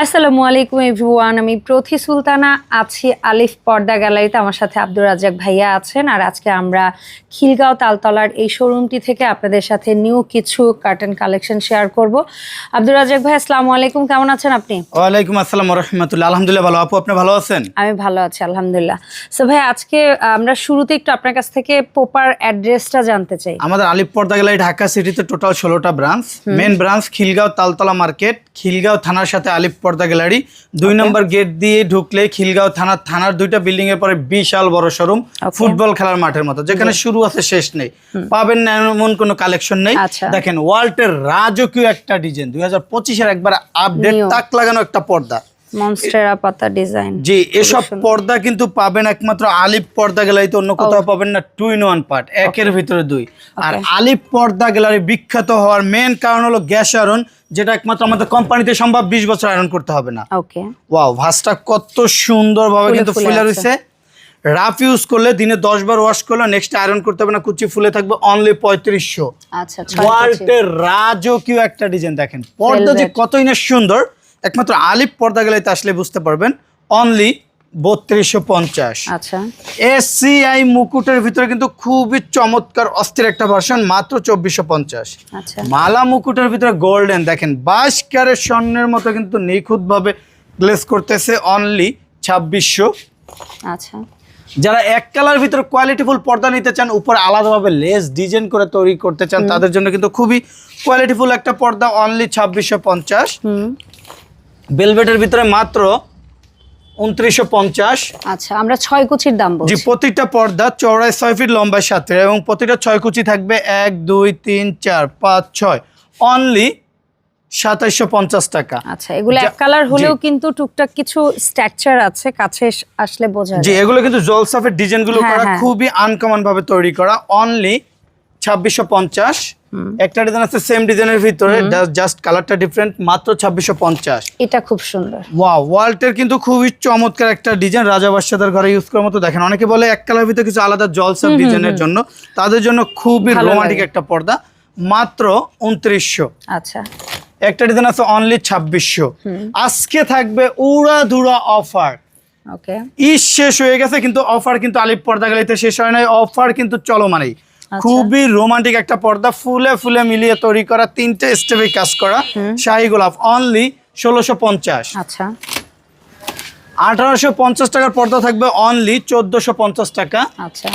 আসসালামু আলাইকুম এভরিওয়ান আমি প্রথি সুলতানা আছি আলিফ পর্দা গ্যালারিতে। আমার সাথে আব্দুর রাজাক ভাইয়া আছেন। আর আজকে আমরা খিলগাঁও তালতলার এই শোরুমটি থেকে আপনাদের সাথে নিউ কিছু কার্টন কালেকশন শেয়ার করব। আব্দুর রাজাক ভাই আসসালামু আলাইকুম। কেমন আছেন আপনি? ওয়ালাইকুম আসসালাম রহমতুল্লাহ। আলহামদুলিল্লাহ ভালো। আপু আপনি ভালো আছেন? আমি ভালো আছি আলহামদুলিল্লাহ। সো ভাই আজকে আমরা শুরুতে একটু আপনার কাছ থেকে প্রপার অ্যাড্রেসটা জানতে চাই। আমাদের আলিপ পর্দা গ্যালারি ঢাকা সিটিতে টোটাল ষোলোটা branch main branch Khilgaon Taltala market Khilgaon থানার সাথে আলিপ পর্দা গ্যালারি। দুই নম্বর গেট দিয়ে ঢুকলে খিলগাঁও থানার থানার দুইটা বিল্ডিং এর পরে বিশাল বড় শোরুম ফুটবল খেলার মাঠের মতো। যেখানে শুরু আছে শেষ নেই। পাবেন না এমন কোনো কালেকশন নেই। দেখেন দেখেন ওয়ার্ল্ডের রাজকীয় একটা ডিজাইন দুই হাজার পঁচিশের একবার আপডেট. তাক লাগানো একটা পর্দা। মনস্টেরা পাতা ডিজাইন। জি এসব পর্দা কিন্তু পাবেন একমাত্র পর্দা গ্যালারিতে অন্য কোথাও পাবেন না টু ইন ওয়ান পার্ট একের ভিতরে দুই। আর আলিপ পর্দা গ্যালারি বিখ্যাত হওয়ার মেন কারণ হলো গ্যাস যেটা একমাত্র আমাদের কোম্পানিতে সম্ভব বিশ বছর আয়রন করতে হবে না। ওকে। ওয়াও ভাসটা কত সুন্দরভাবে ফুলে কিন্তু ফুলে রয়েছে। রাফ ইউজ করলে দিনে দশ বার ওয়াশ করলে নেক্সট আয়রন করতে হবে না কুচি ফুলে থাকবে অনলি পঁয়ত্রিশশো। আচ্ছা ওয়ার্ল্ডের রাজকীয় একটা ডিজাইন দেখেন। পর্দা যে কতই না সুন্দর একমাত্র আলিফ পর্দা গেলাইতে আসলে বুঝতে পারবেন। অনলি বত্রিশশো পঞ্চাশ। আচ্ছা। এসিআই মুকুটের ভিতরে কিন্তু খুবই চমৎকার অস্থির একটা ভার্সন মাত্র চব্বিশশো পঞ্চাশ। আচ্ছা। মালা মুকুটের ভিতরে গোল্ডেন দেখেন বাইশ ক্যারেট স্বর্ণের মতো কিন্তু নিখুঁতভাবে গ্লেস করতেছে অনলি ছাব্বিশশো। আচ্ছা। যারা এক কালার ভিতরে কোয়ালিটিফুল পর্দা নিতে চান উপর আলাদাভাবে লেস ডিজাইন করে তৈরি করতে চান তাদের জন্য কিন্তু খুবই কোয়ালিটিফুল একটা পর্দা অনলি ছাব্বিশশো পঞ্চাশ। বেলভেটের ভিতরে মাত্র উনত্রিশশো পঞ্চাশ। আচ্ছা আমরা ছয় কুচির দাম জি প্রতিটা পর্দা ছয় ফিট সাথে এবং প্রতিটা ছয় কুচি থাকবে এক দুই তিন চার পাঁচ ছয়। অনলি সাতাইশশো পঞ্চাশ টাকা। আচ্ছা এগুলো এক কালার হলেও কিন্তু টুকটাক কিছু স্ট্রাকচার আছে কাছে আসলে বোঝা জি এগুলো কিন্তু জলসাফের ডিজাইনগুলো হ্যাঁ, করা হ্যাঁ। খুবই আনকমন ভাবে তৈরি করা। অনলি ছাব্বিশশো পঞ্চাশ। একটা ডিজাইন আছে সেম ডিজাইনের ভিতরে জাস্ট কালারটা ডিফারেন্ট মাত্র ছাব্বিশশো পঞ্চাশ। এটা খুব সুন্দর। ওয়াও ওয়ালটের কিন্তু খুবই চমৎকার একটা ডিজাইন রাজা বাদশাদার ঘরে ইউজ করার মতো দেখেন। অনেকে বলে এক কালার ভিতরে কিছু আলাদা জলসাপ ডিজাইনের জন্য। তাদের জন্য খুবই রোমান্টিক একটা পর্দা মাত্র উনত্রিশশো। আচ্ছা। একটা ডিজাইন আছে অনলি ছাব্বিশশো। আজকে থাকবে উড়া ধুরা অফার ওকে ঈদ শেষ হয়ে গেছে কিন্তু অফার কিন্তু আলিপ পর্দা গালিতে শেষ হয় নাই অফার কিন্তু চলমানেই। আচ্ছা। খুবই রোমান্টিক একটা পর্দা ফুলে ফুলে মিলিয়ে তৈরি করা তিনটে স্টেপে কাজ করা শাহি গোলাপ অনলি ষোলোশো পঞ্চাশ। আচ্ছা। আঠারোশো পঞ্চাশ টাকার পর্দা থাকবে অনলি চোদ্দশো পঞ্চাশ টাকা। আচ্ছা।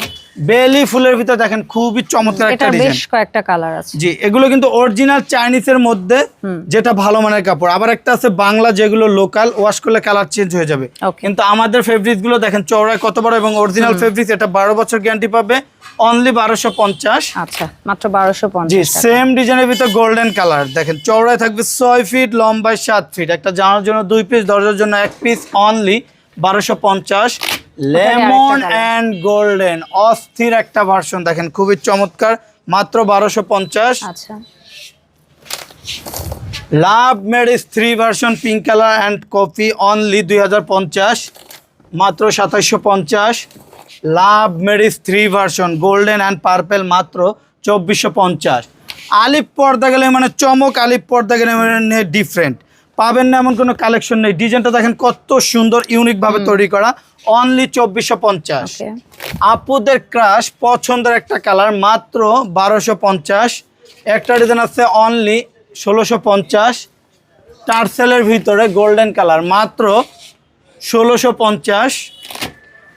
বেলি ফুলের ভিতরে দেখেন খুবই চমৎকার একটা ডিজাইন বেশ কয়েকটা কালার আছে। জি এগুলো কিন্তু অরিজিনাল চাইনিজের মধ্যে যেটা ভালো মানের কাপড়। আবার একটা আছে বাংলা যেগুলো লোকাল ওয়াশ করলে কালার চেঞ্জ হয়ে যাবে। কিন্তু আমাদের ফেব্রিকগুলো দেখেন চওড়ায় কত বড় এবং অরিজিনাল ফেব্রিক এটা বারো বছর গ্যারান্টি পাবে অনলি বারোশো পঞ্চাশ। আচ্ছা মাত্র বারোশো জি পঞ্চাশ সেম ডিজাইনের ভিতরে গোল্ডেন কালার দেখেন চওড়ায় থাকবে ছয় ফিট লম্বায় সাত ফিট একটা জানার জন্য দুই পিস দরজার জন্য এক পিস অনলি বারোশো পঞ্চাশ লেমন। And golden. অস্থির একটা ভার্সন দেখেন খুবই চমৎকার। মাত্র বারোশো পঞ্চাশ। আচ্ছা। Love medis three version pink colour and coffee only দুই হাজার পঞ্চাশ। মাত্র সাতাইশশো পঞ্চাশ। Love medis three version golden and purple মাত্র চব্বিশশো পঞ্চাশ। আলিপ পর্দা গেলে মানে চমক আলিপ পর্দা গেলে মানে ডিফারেন্ট পাবেন না এমন কোনো কালেকশন নেই। ডিজাইনটা দেখেন কত সুন্দর ইউনিকভাবে তৈরি করা। অনলি চব্বিশশো পঞ্চাশ। আপুদের ক্রাশ পছন্দের একটা কালার মাত্র বারোশো পঞ্চাশ। একটা ডিজাইন আছে অনলি ষোলোশো পঞ্চাশ। টার্সেলের ভিতরে গোল্ডেন কালার মাত্র ষোলোশো পঞ্চাশ।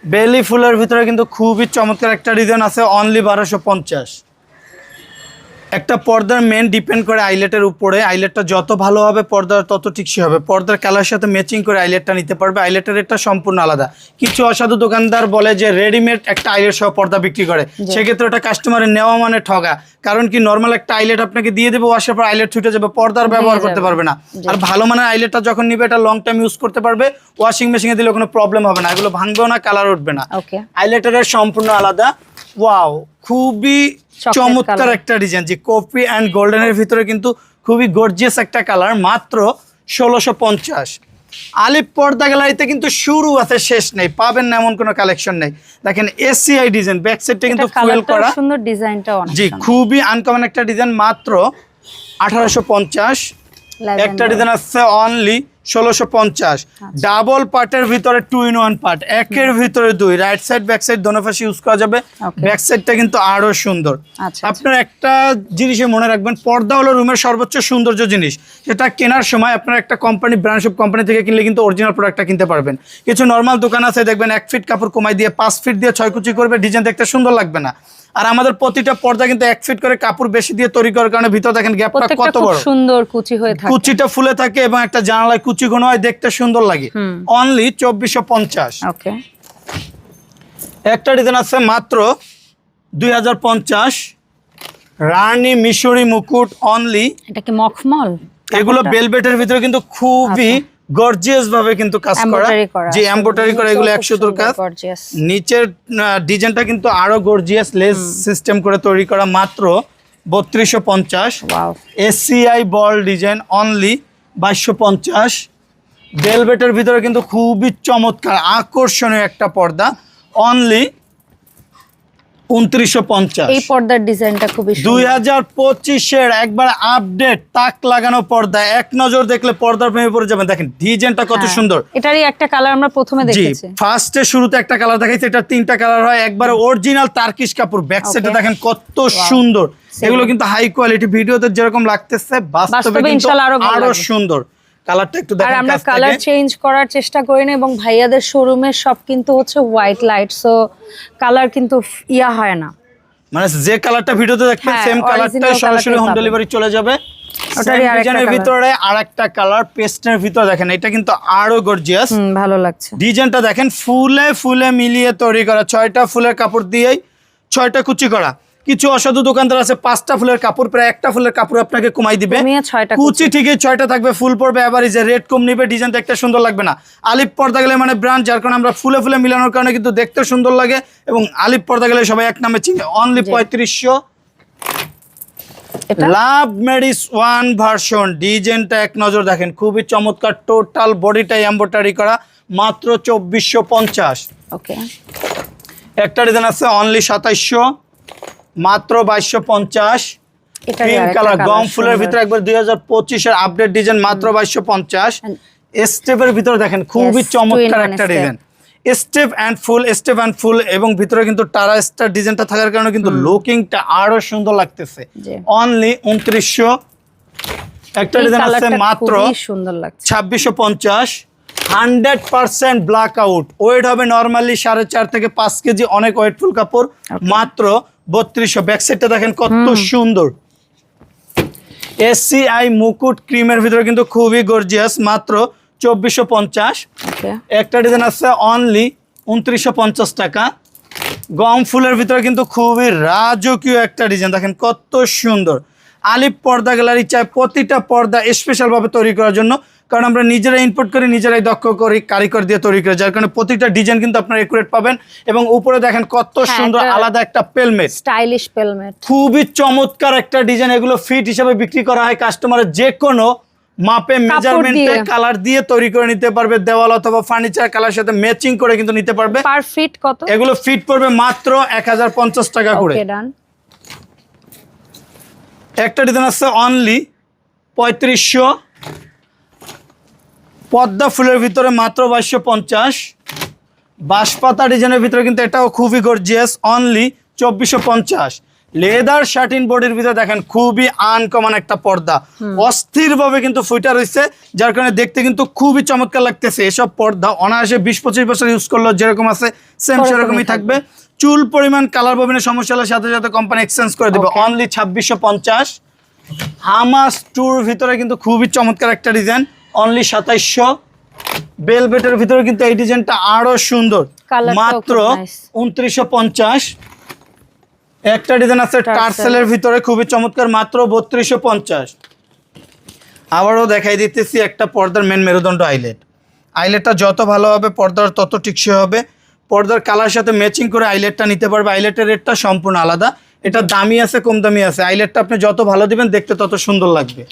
বেলি ফুলের ভিতরে কিন্তু খুবই চমৎকার একটা ডিজাইন আছে অনলি বারোশো পঞ্চাশ। একটা পর্দার মেন ডিপেন্ড করে আইলেটের উপরে। আইলেটটা যত ভালো হবে পর্দার তত টিকসই হবে। পর্দার কালার সাথে ম্যাচিং করে আইলেটটা নিতে পারবে। আইলেটের রেটটা সম্পূর্ণ আলাদা। কিছু অসাধু দোকানদার বলে যে রেডিমেড একটা আইলেট সহ পর্দা বিক্রি করে। সেক্ষেত্রে ওটা কাস্টমারের নেওয়া মানে ঠগা। কারণ কি নর্মাল একটা আইলেট আপনাকে দিয়ে দেবো ওয়াশের পর আইলেট ছুটে যাবে পর্দার ব্যবহার করতে পারবে না। আর ভালো মানের আইলেটটা যখন নিবে এটা লং টাইম ইউজ করতে পারবে। ওয়াশিং মেশিনে দিলে কোনো প্রবলেম হবে না। এগুলো ভাঙবেও না কালার উঠবে না। ওকে আইলেটারের সম্পূর্ণ আলাদা। ওয়াও খুবই চমৎকার একটা ডিজাইন যে কপি অ্যান্ড গোল্ডেনের ভিতরে কিন্তু খুবই গর্জিয়াস একটা কালার মাত্র ষোলোশো পঞ্চাশ। আলিপ পর্দা গ্যালারিতে কিন্তু শুরু আছে শেষ নেই পাবেন না এমন কোনো কালেকশন নেই। দেখেন এসিআই ডিজাইন ব্যাক সাইডটা কিন্তু ফুয়েল করা। সুন্দর ডিজাইনটা জি খুবই আনকমন একটা ডিজাইন মাত্র আঠারোশো পঞ্চাশ। একটা ডিজাইন আসছে অনলি ষোলোশো পঞ্চাশ। আচ্ছা। ডাবল পার্টের ভিতরে টু ইন ওয়ান পার্ট একের ভিতরে দুই। রাইট সাইড ব্যাক সাইড দোনো পাশে ইউজ করা যাবে। ব্যাক সাইডটা কিন্তু আরও সুন্দর। আচ্ছা আপনার একটা জিনিসে মনে রাখবেন পর্দা হলো রুমের সর্বোচ্চ সৌন্দর্য জিনিস। সেটা কেনার সময় আপনার একটা কোম্পানি ব্র্যান্ড সব কোম্পানি থেকে কিনলে কিন্তু অরিজিনাল প্রোডাক্টটা কিনতে পারবেন। কিছু নর্মাল দোকান আছে দেখবেন এক ফিট কাপড় কমাই দিয়ে পাঁচ ফিট দিয়ে ছয় কুচি করবে ডিজাইন দেখতে সুন্দর লাগবে না। আর আমাদের প্রতিটা পর্দা কিন্তু এক ফিট করে কাপড় বেশি দিয়ে তৈরি করার কারণে ভিতর দেখেন গ্যাপটা কত বড়। সুন্দর কুচি হয়ে থাকে। কুচিটা ফুলে থাকে এবং একটা জানালায় কুচি কোনো হয় দেখতে সুন্দর লাগে। অনলি চব্বিশশো পঞ্চাশ। একটা ডিজাইন আছে মাত্র দুই হাজার পঞ্চাশ। রানী মিশরি মুকুট অনলি এটা কি মখমল? এগুলো বেলবেটের ভিতরে কিন্তু খুবই গর্জিয়াস ভাবে কিন্তু কাজ করা। যে এমব্রয়ডারি করা এগুলো একশো তোর কাজ। নিচের ডিজাইনটা কিন্তু আরও গর্জিয়াস লেস সিস্টেম করে তৈরি করা মাত্র বত্রিশশো পঞ্চাশ। Wow ACI ball design only বাইশশো পঞ্চাশ। ভেলভেটের ভিতরে কিন্তু খুবই চমৎকার আকর্ষণীয় একটা পর্দা। অনলি উনত্রিশশো পঞ্চাশ। এই পর্দার ডিজাইনটা খুবই দুই হাজার পঁচিশের একবার আপডেট তাক লাগানো পর্দা। এক নজর দেখলে পর্দার প্রেমে পড়ে যাবেন। দেখেন ডিজাইনটা কত হ্যাঁ, সুন্দর। এটারই একটা কালার আমরা প্রথমে জি দেখেছি। ফার্স্টে শুরুতে একটা কালার দেখাইছে এটা তিনটা কালার হয়। একবারে অরিজিনাল তার্কিশ কাপড়। ব্যাক সাইডে দেখেন কত সুন্দর। এগুলো কিন্তু হাই কোয়ালিটি ভিডিওতে যেরকম লাগতেছে বাস্তবে বাস্তবে কিন্তু আরও সুন্দর। কালারটা একটু আর দেখেন আমরা কালার চেঞ্জ করার চেষ্টা করি না এবং ভাইয়াদের শোরুমের সব কিন্তু হচ্ছে হোয়াইট লাইট সো কালার কিন্তু ইয়া হয় না। মানে যে কালারটা ভিডিওতে দেখবেন সেম কালারটা সরাসরি হোম ডেলিভারি চলে যাবে। ডিজাইনের। ভিতরে আরেকটা কালার পেস্টের ভিতরে দেখেন এটা কিন্তু আরও গর্জিয়াস ভালো লাগছে। ডিজাইনটা দেখেন ফুলে ফুলে মিলিয়ে তৈরি করা ছয়টা ফুলের কাপড় দিয়েই ছয়টা কুচি করা। কিছু অসাধু দোকানদার আছে পাঁচটা ফুলের কাপড় প্রায় একটা ফুলের কাপড় আপনাকে কমাই দিবে। কুচি। ঠিকই ছয়টা থাকবে ফুল পড়বে এবার যে রেট কম নিবে ডিজাইন একটা সুন্দর লাগবে না। আলিপ পর্দা গেলে মানে ব্রান্ড যার কারণে আমরা ফুলে ফুলে মিলানোর কারণে কিন্তু দেখতে সুন্দর লাগে এবং আলিপ পর্দা গেলে সবাই এক নামে চিনে। অনলি পঁয়ত্রিশশো। লাভ মেডিস ওয়ান ভার্সন ডিজাইনটা এক নজর দেখেন। খুবই চমৎকার টোটাল বডিটাই এম্বোটারি করা মাত্র চব্বিশশো পঞ্চাশ। ওকে একটা ডিজাইন আছে অনলি সাতাইশশো। মাত্র বাইশশো পঞ্চাশ। পিঙ্ক কালার গম ফুলের ভিতরে একবার দুই হাজার পঁচিশের আপডেট ডিজাইন মাত্র বাইশশো পঞ্চাশ। স্টেপের ভিতরে দেখেন খুবই চমৎকার one একটা. Design step and full step and full এবং ভিতরে কিন্তু টারা স্টার ডিজাইনটা থাকার কারণে কিন্তু লুকিংটা আরও সুন্দর লাগতেছে। অনলি উনত্রিশশো। একটা ডিজাইন আছে মাত্র সুন্দর লাগছে। ছাব্বিশশো পঞ্চাশ। Hundred percent black out weight হবে নর্মালি সাড়ে চার থেকে পাঁচ কেজি অনেক ওয়েটফুল কাপড়। মাত্র বত্রিশশো। ব্যাক সাইডটা দেখেন কত সুন্দর। এসিআই মুকুট ক্রিমের ভিতরে কিন্তু খুবই গর্জিয়াস মাত্র চব্বিশশো পঞ্চাশ। একটা ডিজাইন আছে অনলি উনত্রিশশো পঞ্চাশ টাকা। গম ফুলের ভিতরে কিন্তু খুবই রাজকীয় একটা ডিজাইন দেখেন কত সুন্দর। আলিপ পর্দা গ্যালারি চাই প্রতিটা পর্দা স্পেশালভাবে তৈরি করার জন্য কারণ আমরা নিজেরাই ইনপুট করি নিজেরাই দক্ষ করি কারিগর দিয়ে তৈরি করি যার কারণে প্রতিটা ডিজাইন কিন্তু আপনারা একুরেট পাবেন এবং উপরে দেখেন কত হ্যাঁ, সুন্দর আলাদা একটা পেলমেট স্টাইলিশ পেলমেট খুবই চমৎকার একটা ডিজাইন এগুলো ফিট হিসাবে বিক্রি করা হয় কাস্টমারের যে কোনো মাপে মেজারমেন্টে কালার দিয়ে। তৈরি করে নিতে পারবে দেওয়াল অথবা ফার্নিচার কালার সাথে ম্যাচিং করে কিন্তু নিতে পারবে। পার ফিট কত? এগুলো ফিট পড়বে মাত্র এক হাজার পঞ্চাশ টাকা করে। একটা ডিজাইন আছে অনলি পঁয়ত্রিশশো পদ্মা ফুলের ভিতরে মাত্র বাইশশো পঞ্চাশ। বাঁশপাতা ডিজাইনের ভিতরে কিন্তু এটাও খুবই গর্জিয়াস অনলি চব্বিশশো পঞ্চাশ। লেদার শার্টিন বডির ভিতরে দেখেন খুবই আনকমন একটা পর্দা। অস্থিরভাবে কিন্তু ফুইটা রয়েছে যার কারণে দেখতে কিন্তু খুবই চমৎকার লাগতেছে এসব পর্দা। অনায়াসে বিশ পঁচিশ বছর ইউজ করলেও যেরকম আছে সেম সেরকমই থাকবে। চুল পরিমাণ কালার ববিনের সমস্যা হলে সাথে সাথে কোম্পানি এক্সচেঞ্জ করে দেবে। অনলি ছাব্বিশশো পঞ্চাশ। হামাস টুর ভিতরে কিন্তু খুবই চমৎকার একটা ডিজাইন অনলি সাতাইশশো। বেলভেটের ভিতরে কিন্তু এই ডিজাইনটা আরও সুন্দর। মাত্র উনত্রিশশো পঞ্চাশ। একটা ডিজাইন আছে টার্সেলের ভিতরে খুবই চমৎকার মাত্র বত্রিশশো পঞ্চাশ। আবারও দেখাই দিতেছি একটা পর্দার মেন মেরুদণ্ড আইলেট আইলেটটা যত ভালো হবে পর্দার তত টিকসই হবে। পর্দার কালার সাথে ম্যাচিং করে আইলেটটা নিতে পারবে। আইলেটের রেটটা সম্পূর্ণ আলাদা। এটা দামি আছে কম দামি আছে। আইলেটটা আপনি যত ভালো দিবেন দেখতে তত সুন্দর লাগবে।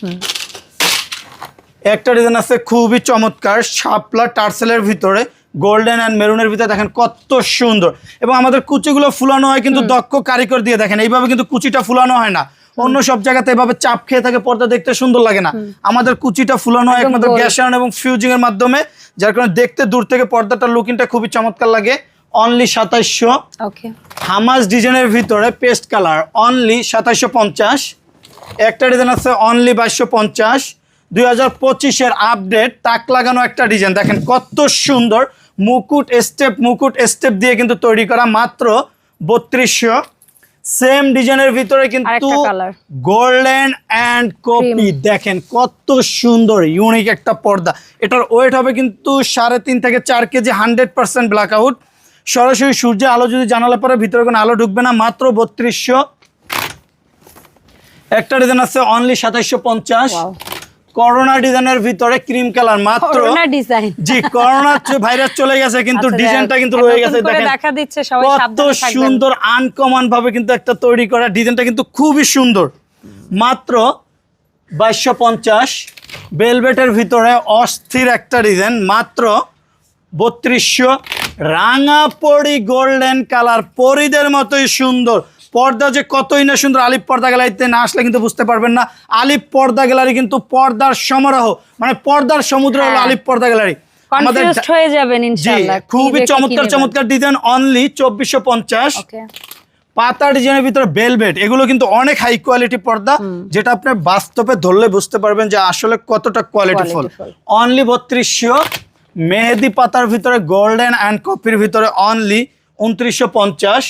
একটা ডিজাইন আছে খুবই চমৎকার শাপলা টার্সেলের ভিতরে গোল্ডেন অ্যান্ড মেরুনের ভিতরে দেখেন কত সুন্দর। এবং আমাদের কুচিগুলো ফুলানো হয় কিন্তু দক্ষ কারিগর দিয়ে দেখেন এইভাবে কিন্তু কুচিটা ফুলানো হয় না। অন্য সব জায়গাতে এভাবে চাপ খেয়ে থাকে পর্দা দেখতে সুন্দর লাগে না। আমাদের কুচিটা ফুলানো হয় একমাত্র। গ্যাসায়ন এবং ফিউজিং এর মাধ্যমে যার কারণে দেখতে দূর থেকে পর্দাটার লুকিংটা খুবই চমৎকার লাগে। অনলি সাতাইশশো। ওকে হামাস ডিজাইনের ভিতরে পেস্ট কালার অনলি সাতাইশশো পঞ্চাশ। একটা ডিজাইন আছে অনলি বাইশশো পঞ্চাশ। দুই পঁচিশের আপডেট তাক লাগানো একটা ডিজাইন দেখেন কত সুন্দর মুকুট স্টেপ মুকুট স্টেপ দিয়ে কিন্তু তৈরি করা মাত্র বত্রিশশো। সেম ডিজাইনের ভিতরে কিন্তু গোল্ডেন অ্যান্ড কপি দেখেন কত সুন্দর ইউনিক একটা পর্দা। এটার ওয়েট হবে কিন্তু সাড়ে তিন থেকে চার KG hundred percent black out সরাসরি সূর্যের আলো যদি জানালা পরে ভিতরে কোনো আলো ঢুকবে না মাত্র বত্রিশশো। একটা ডিজাইন আছে অনলি সাতাইশশো পঞ্চাশ. করোনা ডিজাইনের ভিতরে ক্রিম কালার মাত্র। করোনা ডিজাইন জি করোনা ভাইরাস চলে গেছে কিন্তু আচ্ছা, ডিজাইনটা কিন্তু রয়ে গেছে দেখেন। দেখা দিচ্ছে সবাই কত সুন্দর আনকমন ভাবে কিন্তু একটা তৈরি করা ডিজাইনটা কিন্তু খুবই সুন্দর। মাত্র বাইশশো পঞ্চাশ। বেলভেটের ভিতরে অস্থির একটা ডিজাইন মাত্র বত্রিশশো। রাঙা পরি গোল্ডেন কালার পরিদের মতোই সুন্দর। পর্দা যে কতই না সুন্দর আলিপ পর্দা গ্যালারিতে না আসলে কিন্তু বুঝতে পারবেন না। আলিপ পর্দা গ্যালারি কিন্তু পর্দার সমারোহ মানে পর্দার সমুদ্র হলো হ্যাঁ। আলিপ পর্দা গ্যালারি। হয়ে যাবেন ইনশাআল্লাহ। খুবই চমৎকার চমৎকার ডিজাইন অনলি চব্বিশশো পঞ্চাশ। ওকে পাতা ডিজাইনের ভিতরে বেলভেট এগুলো কিন্তু অনেক হাই কোয়ালিটি পর্দা যেটা আপনি বাস্তবে ধরলে বুঝতে পারবেন যে আসলে কতটা কোয়ালিটিফুল Qualityful। অনলি বত্রিশশো মেহেদি পাতার ভিতরে গোল্ডেন অ্যান্ড কপির ভিতরে অনলি উনত্রিশশো পঞ্চাশ।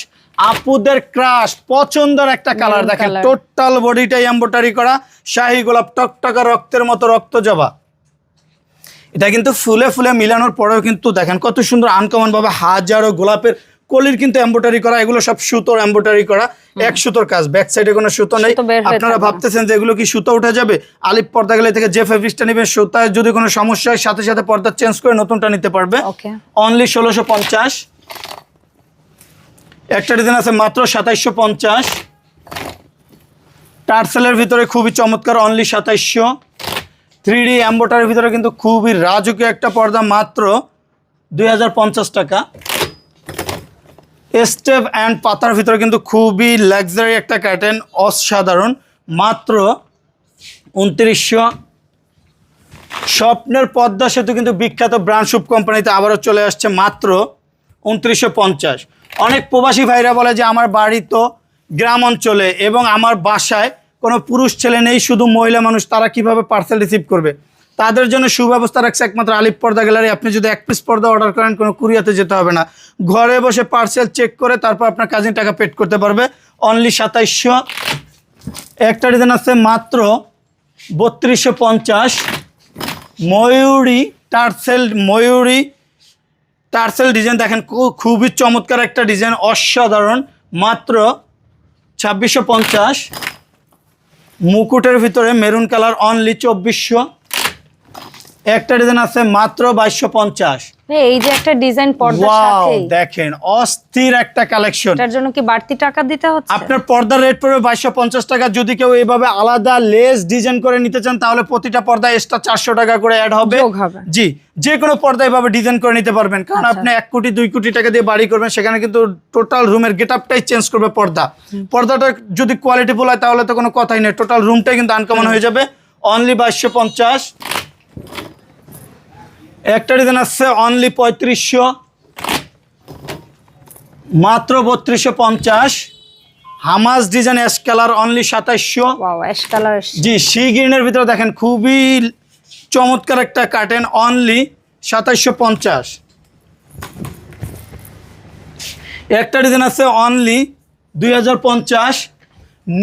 আপুদের ক্রাশ পছন্দের একটা কালার দেখেন টোটাল বডিটাই এম্বোটারি করা শাহী গোলাপ টকটকা রক্তের মতো রক্ত জবা। এটা কিন্তু ফুলে ফুলে মিলানোর পরেও কিন্তু দেখেন কত সুন্দর আনকমন ভাবে হাজারো গোলাপের কলির কিন্তু এম্বোটারি করা এগুলো সব সুতোর এম্বোটারি করা এক সুতোর কাজ ব্যাক সাইডে কোনো সুতো নেই। আপনারা ভাবতেছেন যে এগুলো কি সুতো উঠে যাবে? আলিপ পর্দা গেলে থেকে যে ফেব্রিক্সটা নেবেন সুতায় যদি কোনো সমস্যা হয় সাথে সাথে পর্দা চেঞ্জ করে নতুনটা নিতে পারবে। অনলি ষোলোশো পঞ্চাশ। একটা ডিজাইন আছে মাত্র সাতাইশশো পঞ্চাশ। টার্সেলের ভিতরে খুবই চমৎকার অনলি সাতাইশশো। থ্রি ডি অ্যাম্বোটারের ভিতরে কিন্তু খুবই রাজকীয় একটা পর্দা মাত্র দুই হাজার পঞ্চাশ টাকা। স্টেপ অ্যান্ড পাতার ভিতরে কিন্তু খুবই লাক্সারি একটা কার্টেন অসাধারণ, মাত্র উনত্রিশশো। স্বপ্নের পদ্মা সেতু কিন্তু বিখ্যাত ব্র্যান্ড শুভ কোম্পানিতে আবারও চলে আসছে মাত্র উনত্রিশশো পঞ্চাশ। অনেক প্রবাসী ভাইরা বলে যে আমার বাড়ি তো গ্রাম অঞ্চলে এবং আমার বাসায় কোনো পুরুষ ছেলে নেই, শুধু মহিলা মানুষ, তারা কীভাবে পার্সেল রিসিভ করবে? তাদের জন্য সুব্যবস্থা রাখছে একমাত্র আলিপ পর্দা গ্যালারি। আপনি যদি এক পিস পর্দা অর্ডার করেন, কোনো কুরিয়াতে যেতে হবে না। ঘরে বসে পার্সেল চেক করে তারপর আপনার কাজিন টাকা পেড করতে পারবে। অনলি সাতাইশশো। একটা ডিজাইন আছে মাত্র বত্রিশশো পঞ্চাশ। Mayuri tassel Mayuri tassel design দেখেন খুবই চমৎকার একটা ডিজাইন অসাধারণ। মাত্র ছাব্বিশশো পঞ্চাশ। মুকুটের ভিতরে মেরুন কালার অনলি চব্বিশশো। একটা ডিজাইন আছে মাত্র বাইশশো পঞ্চাশ। এই যে একটা ডিজাইন দেখেন অস্থির একটা কালেকশন এটার জন্য কি বাড়তি টাকা দিতে হচ্ছে? আপনার পর্দার রেট পড়বে বাইশশো পঞ্চাশ টাকা। যদি কেউ এইভাবে আলাদা লেস ডিজাইন করে নিতে চান তাহলে প্রতিটা পর্দা এক্সট্রা চারশো টাকা করে অ্যাড হবে। জি যে কোনো পর্দায় ভাবে ডিজাইন করে নিতে পারবেন। কারণ আচ্ছা। আপনি এক কোটি দুই কোটি টাকা দিয়ে বাড়ি করবেন সেখানে কিন্তু টোটাল রুমের গেট আপটাই চেঞ্জ করবে পর্দা। পর্দাটা যদি কোয়ালিটিফুল হয় তাহলে তো কোনো কথাই নেই। টোটাল রুমটাই কিন্তু আনকমন হয়ে যাবে। অনলি বাইশশো পঞ্চাশ। একটা ডিজাইন আসছে অনলি পঁয়ত্রিশশো। মাত্র বত্রিশশো পঞ্চাশ। হামাস ডিজাইন এস কালার অনলি সাতাইশশো। জি সি গ্রিনের ভিতরে দেখেন খুবই চমৎকার একটা কার্টেন অনলি সাতাইশশো পঞ্চাশ। একটা ডিজাইন আছে অনলি দুই হাজার পঞ্চাশ।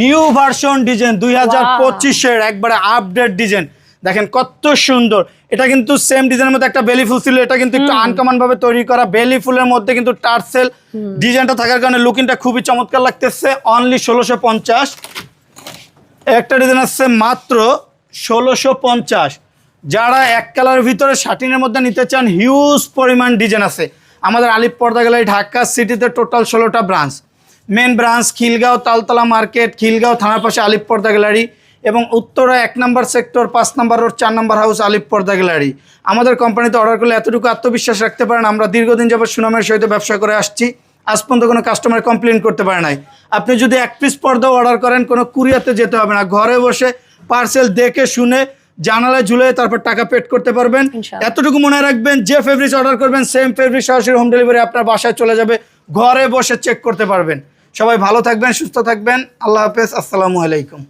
নিউ ভার্সন ডিজাইন দুই হাজার পঁচিশের একবারে আপডেট ডিজাইন দেখেন কত সুন্দর। এটা কিন্তু সেম ডিজাইনের মধ্যে একটা বেলি ফুল ছিল এটা কিন্তু একটু আনকমন ভাবে তৈরি করা বেলি ফুলের মধ্যে কিন্তু টার্সেল ডিজাইনটা থাকার কারণে লুকিংটা খুবই চমৎকার লাগতেছে অনলি ষোলোশো পঞ্চাশ। একটা ডিজাইন আসছে মাত্র ষোলোশো পঞ্চাশ। যারা এক কালারের ভিতরে শার্টিনের মধ্যে নিতে চান হিউজ পরিমাণ ডিজাইন আছে। আমাদের আলিপ পর্দা গ্যালারি ঢাকা সিটিতে টোটাল ষোলোটা branch main branch Khilgaon, Taltola market Khilgaon থানার পাশে আলিপ পর্দা গ্যালারি এবং উত্তরা এক নম্বর সেক্টর পাঁচ নম্বর রোড চার নম্বর হাউস আলিপ পর্দা গ্যালারি। আমাদের কোম্পানিতে অর্ডার করলে এতটুকু আত্মবিশ্বাস রাখতে পারেন, আমরা দীর্ঘদিন যাবত সুনামের সহিত ব্যবসা করে আসছি। আজ পর্যন্ত কোনো কাস্টমার কমপ্লেন করতে পারে নাই। আপনি যদি এক পিস পর্দা অর্ডার করেন, কোনো কুরিয়াতে যেতে হবে না। ঘরে বসে পার্সেল দেখে, শুনে জানালায় ঝুলে তারপর টাকা পেড করতে পারবেন। এতটুকু মনে রাখবেন যে ফেব্রিক্স অর্ডার করবেন সেম ফেব্রিক সরাসরি হোম ডেলিভারি আপনার বাসায় চলে যাবে। ঘরে বসে চেক করতে পারবেন। সবাই ভালো থাকবেন সুস্থ থাকবেন। আল্লাহ হাফেজ আসসালামু আলাইকুম।